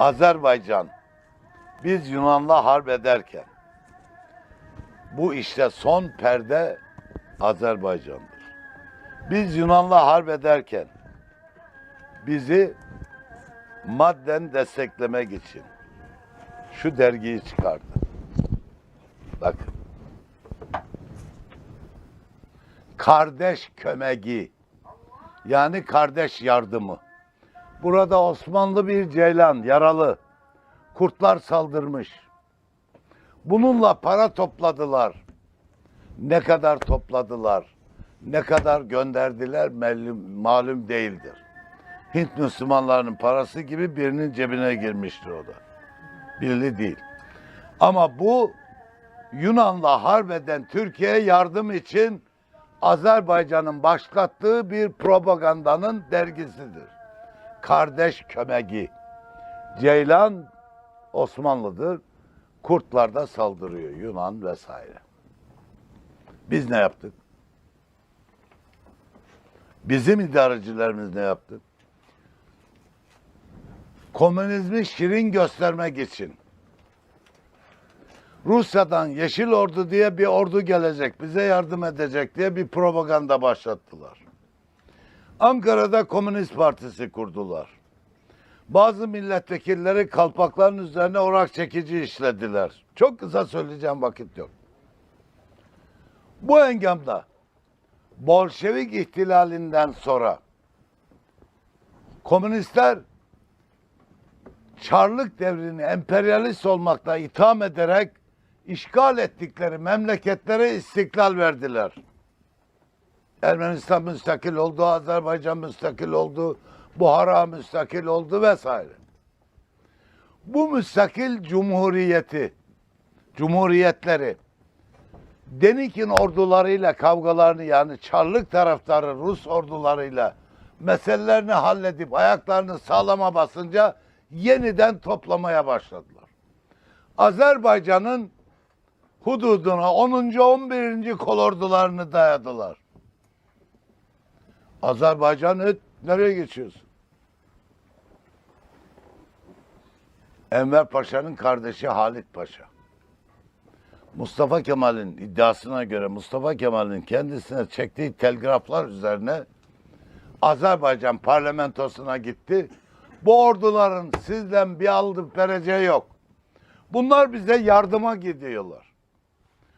Azerbaycan biz Yunan'la harp ederken bu işte son perde Azerbaycan'dır. Biz Yunan'la harp ederken bizi madden desteklemek için şu dergiyi çıkardı. Bakın. Kardeş kömegi yani kardeş yardımı. Burada Osmanlı bir ceylan yaralı. Kurtlar saldırmış. Bununla para topladılar. Ne kadar topladılar, ne kadar gönderdiler malum, malum değildir. Hint Müslümanlarının parası gibi birinin cebine girmiştir o da. Belli değil. Ama bu Yunan'la harp eden Türkiye'ye yardım için Azerbaycan'ın başlattığı bir propagandanın dergisidir. Kardeş Kömegi. Ceylan Osmanlı'dır. Kurtlar da saldırıyor Yunan vesaire. Biz ne yaptık? Bizim idarecilerimiz ne yaptı? Komünizmi şirin göstermek için Rusya'dan Yeşil Ordu diye bir ordu gelecek, bize yardım edecek diye bir propaganda başlattılar. Ankara'da Komünist Partisi kurdular. Bazı milletvekilleri kalpakların üzerine orak çekici işlediler. Çok kısa söyleyeceğim vakit yok. Bu engamda Bolşevik ihtilalinden sonra komünistler Çarlık devrini emperyalist olmakla itham ederek işgal ettikleri memleketlere istiklal verdiler. Ermenistan müstakil oldu, Azerbaycan müstakil oldu, Buhara müstakil oldu vesaire. Bu müstakil cumhuriyeti, cumhuriyetleri Denik'in ordularıyla kavgalarını yani Çarlık taraftarı Rus ordularıyla meselelerini halledip ayaklarını sağlama basınca yeniden toplamaya başladılar. Azerbaycan'ın hududuna 10. 11. kolordularını dayadılar. Azerbaycan et, nereye geçiyorsun? Enver Paşa'nın kardeşi Halit Paşa. Mustafa Kemal'in iddiasına göre Mustafa Kemal'in kendisine çektiği telgraflar üzerine Azerbaycan parlamentosuna gitti. Bu orduların sizden bir aldı vereceği yok. Bunlar bize yardıma gidiyorlar.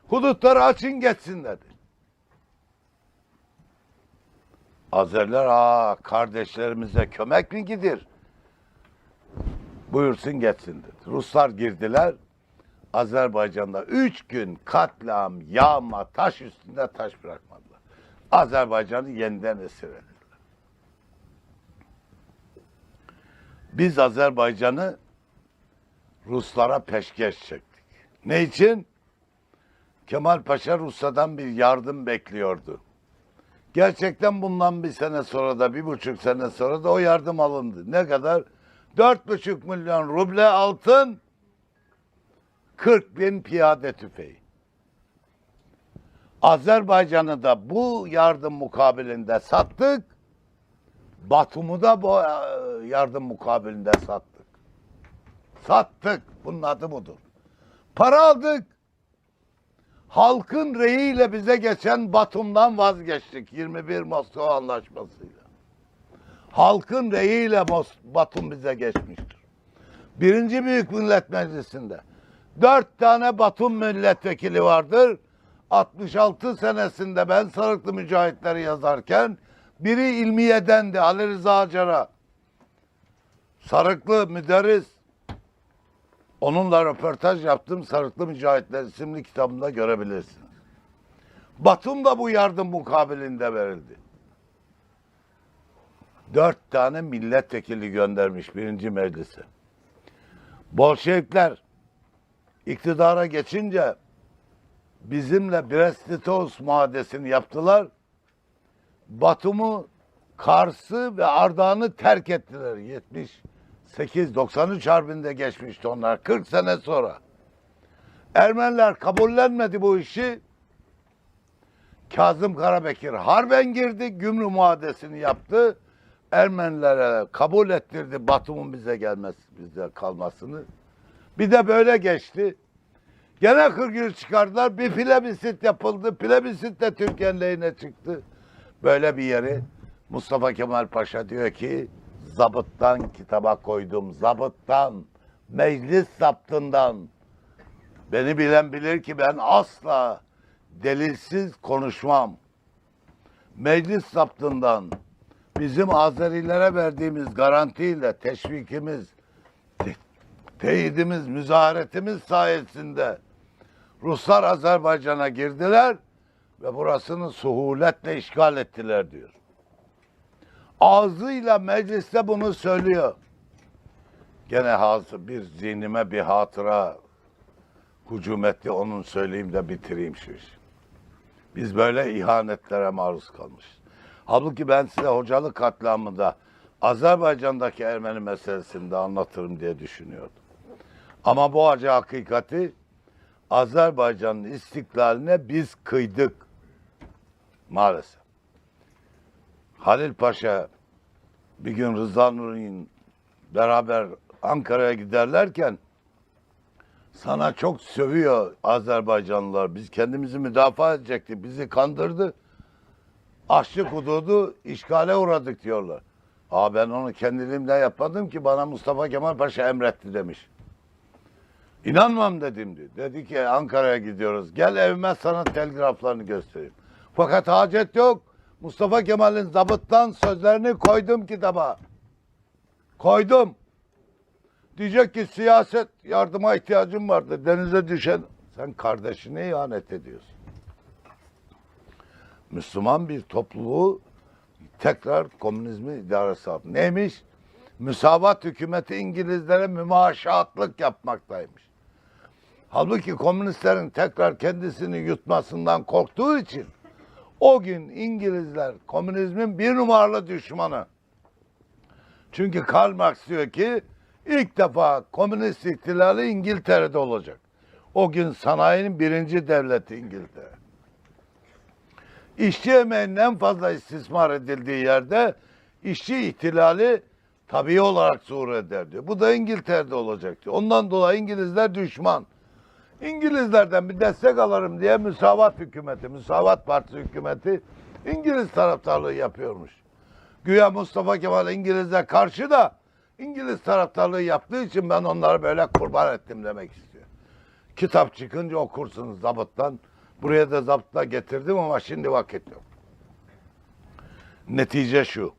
Hudutları açın geçsin dedi. Azerler aa kardeşlerimize kömek mi gidir? Buyursun geçsin dedi. Ruslar girdiler. Azerbaycan'da üç gün katliam, yağma, taş üstünde taş bırakmadılar. Azerbaycan'ı yeniden esir ettiler. Biz Azerbaycan'ı Ruslara peşkeş çektik. Ne için? Kemal Paşa Rusya'dan bir yardım bekliyordu. Gerçekten bundan bir sene sonra da bir buçuk sene sonra da o yardım alındı. Ne kadar? Dört buçuk milyon ruble altın, 40 bin piyade tüfeği. Azerbaycan'ı da bu yardım mukabilinde sattık. Batum'u da bu e, yardım mukabilinde sattık. Sattık. Bunun adı budur. Para aldık. Halkın reyiyle bize geçen Batum'dan vazgeçtik 21 Moskova Anlaşması'yla. Halkın reyiyle Batum bize geçmiştir. Birinci Büyük Millet Meclisi'nde dört tane Batum milletvekili vardır. 66 senesinde ben Sarıklı Mücahitleri yazarken biri İlmiye'dendi Ali Rıza Acar'a. Sarıklı müderris. Onunla röportaj yaptım. Sarıklı Mücahitler isimli kitabımda görebilirsiniz. Batum da bu yardım mukabilinde verildi. Dört tane milletvekili göndermiş birinci meclise. Bolşevikler iktidara geçince bizimle Brest-Litovsk muadesini yaptılar. Batum'u, Kars'ı ve Ardahan'ı terk ettiler. 78-93 harbinde geçmişti onlar 40 sene sonra. Ermeniler kabullenmedi bu işi. Kazım Karabekir harben girdi, Gümrü muadesini yaptı. Ermenilere kabul ettirdi Batum'un bize gelmesi, bize kalmasını. Bir de böyle geçti. Gene Kırgız çıkardılar. Bir plebisit yapıldı. Plebisit de Türkiye'nin lehine çıktı. Böyle bir yeri Mustafa Kemal Paşa diyor ki zabıttan kitaba koydum. Zabıttan, meclis zaptından. Beni bilen bilir ki ben asla delilsiz konuşmam. Meclis zaptından bizim Azerilere verdiğimiz garantiyle teşvikimiz, te- teyidimiz, müzaharetimiz sayesinde Ruslar Azerbaycan'a girdiler ve burasını suhuletle işgal ettiler diyor. Ağzıyla mecliste bunu söylüyor. Gene hazır bir zihnime bir hatıra hücum etti. Onun söyleyeyim de bitireyim şu işi. Biz böyle ihanetlere maruz kalmışız. Halbuki ben size hocalık katliamında Azerbaycan'daki Ermeni meselesinde anlatırım diye düşünüyordum. Ama bu acı hakikati Azerbaycan'ın istiklaline biz kıydık. Maalesef. Halil Paşa bir gün Rıza Nuri'nin beraber Ankara'ya giderlerken sana çok sövüyor Azerbaycanlılar. Biz kendimizi müdafaa edecektik. Bizi kandırdı. Açlık hududu işgale uğradık diyorlar. Aa ben onu kendiliğimden yapmadım ki bana Mustafa Kemal Paşa emretti demiş. İnanmam dedim diyor. Dedi ki Ankara'ya gidiyoruz. Gel evime sana telgraflarını göstereyim. Fakat hacet yok. Mustafa Kemal'in zabıttan sözlerini koydum kitaba. Koydum. Diyecek ki siyaset yardıma ihtiyacım vardı. Denize düşen sen kardeşine ihanet ediyorsun. Müslüman bir topluluğu tekrar komünizmi idaresi altında. Neymiş? Müsavat hükümeti İngilizlere mümaşaatlık yapmaktaymış. Halbuki komünistlerin tekrar kendisini yutmasından korktuğu için o gün İngilizler komünizmin bir numaralı düşmanı. Çünkü Karl Marx diyor ki ilk defa komünist ihtilali İngiltere'de olacak. O gün sanayinin birinci devleti İngiltere. İşçi emeğinin en fazla istismar edildiği yerde işçi ihtilali tabii olarak zuhur eder diyor. Bu da İngiltere'de olacak diyor. Ondan dolayı İngilizler düşman. İngilizlerden bir destek alırım diye Müsavat hükümeti, Müsavat Partisi hükümeti İngiliz taraftarlığı yapıyormuş. Güya Mustafa Kemal İngiliz'e karşı da İngiliz taraftarlığı yaptığı için ben onları böyle kurban ettim demek istiyor. Kitap çıkınca okursunuz zabıttan. Buraya da zabıtla getirdim ama şimdi vakit yok. Netice şu.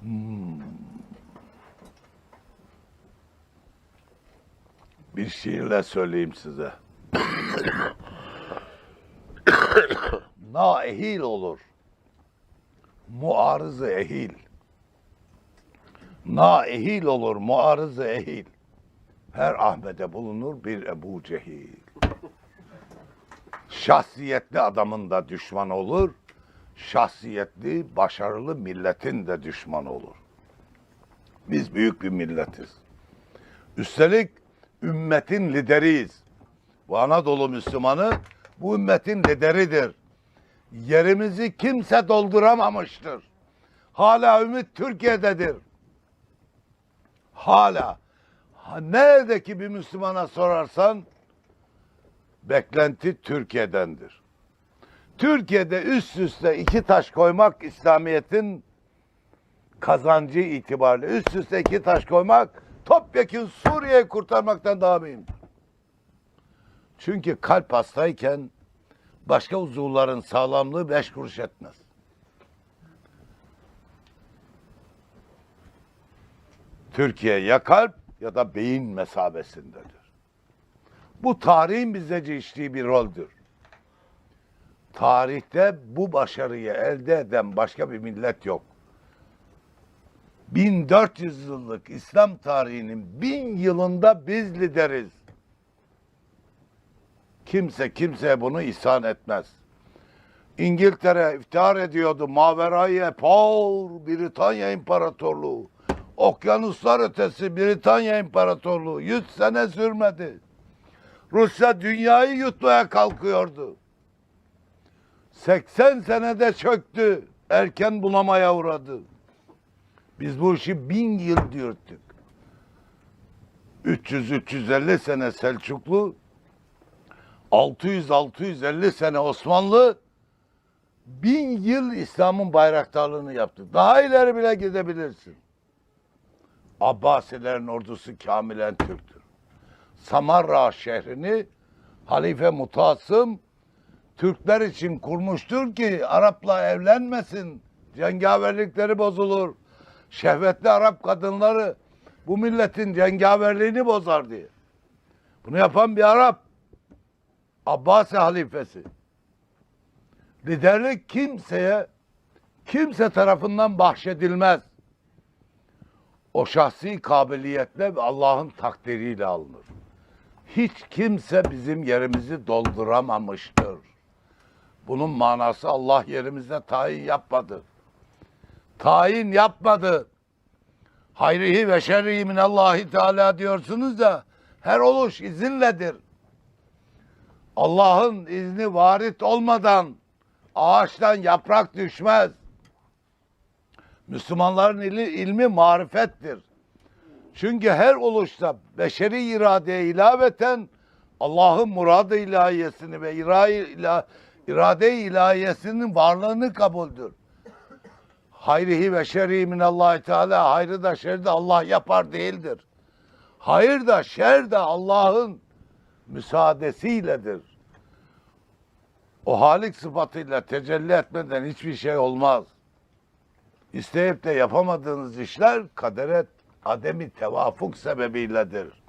Hmm. Bir şiirle söyleyeyim size. Na ehil olur. Muarızı ehil olur, muarızı ehil. Her Ahmet'e bulunur bir Ebu Cehil. Şahsiyetli adamın da düşman olur, şahsiyetli, başarılı milletin de düşman olur. Biz büyük bir milletiz. Üstelik ümmetin lideriyiz. Bu Anadolu Müslümanı bu ümmetin lideridir. Yerimizi kimse dolduramamıştır. Hala ümit Türkiye'dedir. Hala. Ha, neredeki bir Müslümana sorarsan beklenti Türkiye'dendir. Türkiye'de üst üste iki taş koymak İslamiyet'in kazancı itibariyle üst üste iki taş koymak topyekun Suriye'yi kurtarmaktan daha mühimdir. Çünkü kalp hastayken başka uzuvların sağlamlığı beş kuruş etmez. Türkiye ya kalp ya da beyin mesabesindedir. Bu tarihin bize içtiği bir roldür. Tarihte bu başarıyı elde eden başka bir millet yok. 1400 yıllık İslam tarihinin bin yılında biz lideriz. Kimse kimseye bunu ihsan etmez. İngiltere iftihar ediyordu. Maverayı Paul Britanya İmparatorluğu. Okyanuslar ötesi Britanya İmparatorluğu. Yüz sene sürmedi. Rusya dünyayı yutmaya kalkıyordu. 80 senede çöktü. Erken bulamaya uğradı. Biz bu işi bin yıl diyorduk. 300-350 sene Selçuklu, 600-650 sene Osmanlı, bin yıl İslam'ın bayraktarlığını yaptı. Daha ileri bile gidebilirsin. Abbasilerin ordusu kamilen Türktür. Samarra şehrini Halife Mutasım Türkler için kurmuştur ki Arap'la evlenmesin. Cengaverlikleri bozulur. Şehvetli Arap kadınları bu milletin cengaverliğini bozar diye. Bunu yapan bir Arap. Abbasi halifesi. Liderlik kimseye kimse tarafından bahşedilmez. O şahsi kabiliyetle ve Allah'ın takdiriyle alınır. Hiç kimse bizim yerimizi dolduramamıştır. Bunun manası Allah yerimizde tayin yapmadı. Tayin yapmadı. Hayrihi ve şerrihi minallahi teala diyorsunuz da her oluş izinledir. Allah'ın izni varit olmadan ağaçtan yaprak düşmez. Müslümanların ili, ilmi marifettir. Çünkü her oluşta beşeri iradeye ilaveten Allah'ın muradı ilahiyesini ve ira- irade ilahiyesinin varlığını kabuldür. Hayrihi ve şerri minallahi teala hayrı da şerri de Allah yapar değildir. Hayır da şer de Allah'ın müsaadesiyledir. O halik sıfatıyla tecelli etmeden hiçbir şey olmaz. İsteyip de yapamadığınız işler kadere ademi tevafuk sebebiyledir.